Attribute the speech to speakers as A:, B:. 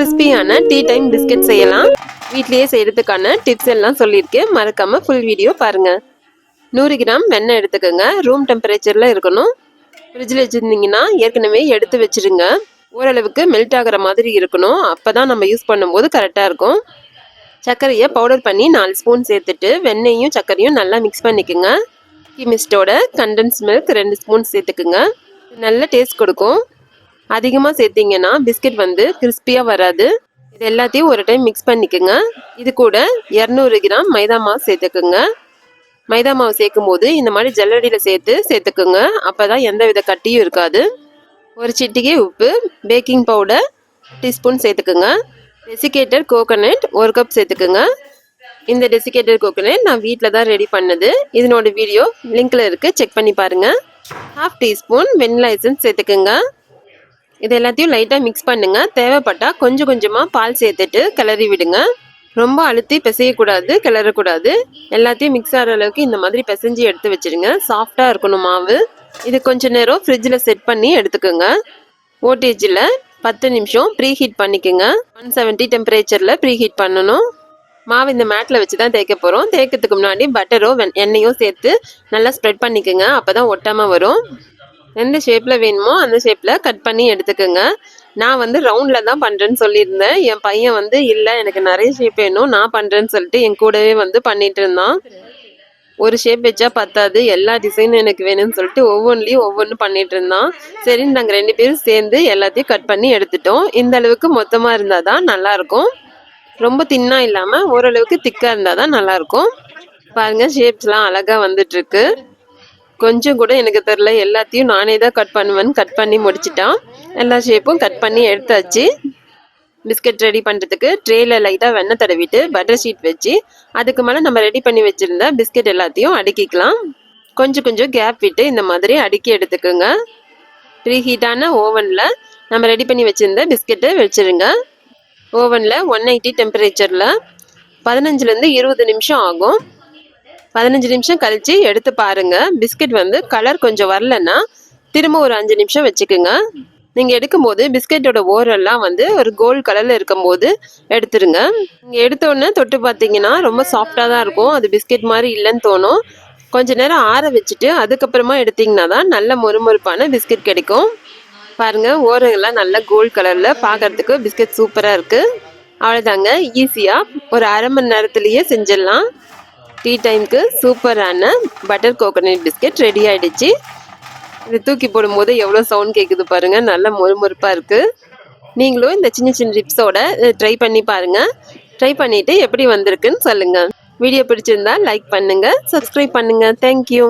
A: கிறிஸ்பியான tea time biscuit செய்யலாம். வீட்லயே செய்யறதுக்கான டிப்ஸ் எல்லாம் சொல்லியிருக்கேன். மறக்காம ஃபுல் வீடியோ பாருங்க. நூறு கிராம் வெண்ணெய் எடுத்துக்கோங்க. ரூம் டெம்பரேச்சர்ல இருக்கணும். ஃப்ரிட்ஜில் வச்சுருந்தீங்கன்னா ஏற்கனவே எடுத்து வச்சிருங்க. ஓரளவுக்கு மெல்ட் ஆகிற மாதிரி இருக்கணும். அப்போ தான் நம்ம யூஸ் பண்ணும்போது கரெக்டாக இருக்கும். சர்க்கரையை பவுடர் பண்ணி நாலு ஸ்பூன் சேர்த்துட்டு வெண்ணெயும் சர்க்கரையும் நல்லா மிக்ஸ் பண்ணிக்கோங்க. கிமிஸ்டோட கண்டன்ஸ் மில்க் ரெண்டு ஸ்பூன் சேர்த்துக்குங்க. நல்ல டேஸ்ட் கொடுக்கும். அதிகமாக சேர்த்தீங்கன்னா பிஸ்கட் வந்து கிறிஸ்பியாக வராது. இது எல்லாத்தையும் ஒரு டைம் மிக்ஸ் பண்ணிக்கோங்க. இது கூட இரநூறு கிராம் மைதா மாவு சேர்த்துக்குங்க. மைதா மாவு சேர்க்கும் போது இந்த மாதிரி ஜல்லடியில் சேர்த்து சேர்த்துக்குங்க. அப்போ தான் எந்த வித கட்டியும் இருக்காது. ஒரு சிட்டிகை உப்பு பேக்கிங் பவுடர் டீஸ்பூன் சேர்த்துக்குங்க. டெசிகேட்டட் கோகோனட் ஒரு கப் சேர்த்துக்குங்க. இந்த டெசிகேட்டட் கோகோனட் நான் வீட்டில் தான் ரெடி பண்ணது. இதனோட வீடியோ லிங்கில் இருக்குது செக் பண்ணி பாருங்கள் ஹாஃப் டீஸ்பூன் வெண்ணிலா எசன்ஸ் சேர்த்துக்குங்க. இது எல்லாத்தையும் லைட்டாக மிக்ஸ் பண்ணுங்கள் தேவைப்பட்டால் கொஞ்சம் கொஞ்சமாக பால் சேர்த்துட்டு கிளறி விடுங்க. ரொம்ப அழுத்தி பிசையக்கூடாது கிளறக்கூடாது. எல்லாத்தையும் மிக்ஸ் ஆகிற அளவுக்கு இந்த மாதிரி பிசைஞ்சு எடுத்து வச்சிருங்க. சாஃப்டாக இருக்கணும் மாவு. இது கொஞ்ச நேரம் ஃப்ரிட்ஜில் செட் பண்ணி எடுத்துக்கோங்க. ஓட்டேஜில் பத்து நிமிஷம் ப்ரீ ஹீட் பண்ணிக்கோங்க. ஒன் செவன்ட்டி டெம்பரேச்சரில் ப்ரீ ஹீட் பண்ணணும். மாவு இந்த மேட்டில் வச்சு தான் தேய்க்க போகிறோம் தேய்க்கிறதுக்கு முன்னாடி பட்டரோ வெண் எண்ணெயோ சேர்த்து நல்லா ஸ்ப்ரெட் பண்ணிக்கோங்க. அப்போ தான் ஒட்டாமல் வரும். எந்த ஷேப்பில் வேணுமோ அந்த ஷேப்பில் கட் பண்ணி எடுத்துக்கோங்க. நான் வந்து ரவுண்டில் தான் பண்ணுறேன்னு சொல்லியிருந்தேன். என் பையன் வந்து இல்லை எனக்கு நிறைய ஷேப் வேணும். நான் பண்ணுறேன்னு சொல்லிட்டு என் கூடவே வந்து பண்ணிட்டு இருந்தான். ஒரு ஷேப் வச்சா பத்தாது. எல்லா டிசைனும் எனக்கு வேணும்னு சொல்லிட்டு ஒவ்வொன்றிலையும் ஒவ்வொன்றும் பண்ணிட்டு இருந்தான். சரி நாங்கள் ரெண்டு பேரும் சேர்ந்து எல்லாத்தையும் கட் பண்ணி எடுத்துட்டோம். இந்த அளவுக்கு மொத்தமாக இருந்தால் தான் நல்லாயிருக்கும். ரொம்ப தின்னாக இல்லாமல் ஓரளவுக்கு திக்காக இருந்தால் தான் நல்லாயிருக்கும். பாருங்க ஷேப்ஸ்லாம் அழகாக வந்துட்டுருக்கு கொஞ்சம் கூட எனக்கு தெரில எல்லாத்தையும் நானே தான் கட் பண்ணுவேன்னு கட் பண்ணி முடிச்சிட்டான். எல்லா ஷேப்பும் கட் பண்ணி எடுத்தாச்சு. பிஸ்கட் ரெடி பண்ணுறதுக்கு ட்ரேல லைட்டாக வெண்ணெய் தடவிட்டு பட்டர் ஷீட் வச்சு அதுக்கு மேலே நம்ம ரெடி பண்ணி வச்சுருந்த பிஸ்கட் எல்லாத்தையும் அடுக்கிக்கலாம். கொஞ்சம் கொஞ்சம் கேப் விட்டு இந்த மாதிரி அடுக்கி எடுத்துக்கோங்க. ப்ரீ ஹீட்டான ஓவனில் நம்ம ரெடி பண்ணி வச்சுருந்த பிஸ்கெட்டை வச்சுருங்க. ஓவனில் ஒன் எயிட்டி டெம்பரேச்சரில் பதினஞ்சுலேருந்து இருபது நிமிஷம் ஆகும். பதினஞ்சு நிமிஷம் கழித்து எடுத்து பாருங்கள் பிஸ்கட் வந்து கலர் கொஞ்சம் வரலன்னா திரும்ப ஒரு அஞ்சு நிமிஷம் வச்சுக்கோங்க. நீங்கள் எடுக்கும்போது பிஸ்கெட்டோட ஓரெல்லாம் வந்து ஒரு கோல்டு கலரில் இருக்கும்போது எடுத்துருங்க. நீங்கள் எடுத்தோடனே தொட்டு பார்த்தீங்கன்னா ரொம்ப சாஃப்டாக தான் இருக்கும். அது பிஸ்கெட் மாதிரி இல்லைன்னு தோணும். கொஞ்ச நேரம் ஆற வச்சுட்டு அதுக்கப்புறமா எடுத்தீங்கன்னா தான் நல்ல மொறுமொறுப்பான பிஸ்கெட் கிடைக்கும். பாருங்கள் ஓரங்கள்லாம் நல்ல கோல்ட் கலரில் பார்க்கறதுக்கு பிஸ்கெட் சூப்பராக இருக்குது அவ்வளோதாங்க ஈஸியாக ஒரு அரை மணி நேரத்துலேயே செஞ்சிடலாம். டீ டைம்க்கு சூப்பரான பட்டர் கோகோனட் பிஸ்கெட் ரெடி ஆகிடுச்சு இது தூக்கி போடும்போது எவ்வளோ சவுண்ட் கேட்குது பாருங்கள் நல்ல மொறுமொறுப்பாக இருக்குது நீங்களும் இந்த சின்ன சின்ன டிப்ஸோட ட்ரை பண்ணி பாருங்கள் ட்ரை பண்ணிவிட்டு எப்படி வந்திருக்குன்னு சொல்லுங்கள் வீடியோ பிடிச்சிருந்தா லைக் பண்ணுங்கள் சப்ஸ்கிரைப் பண்ணுங்கள் தேங்க்யூ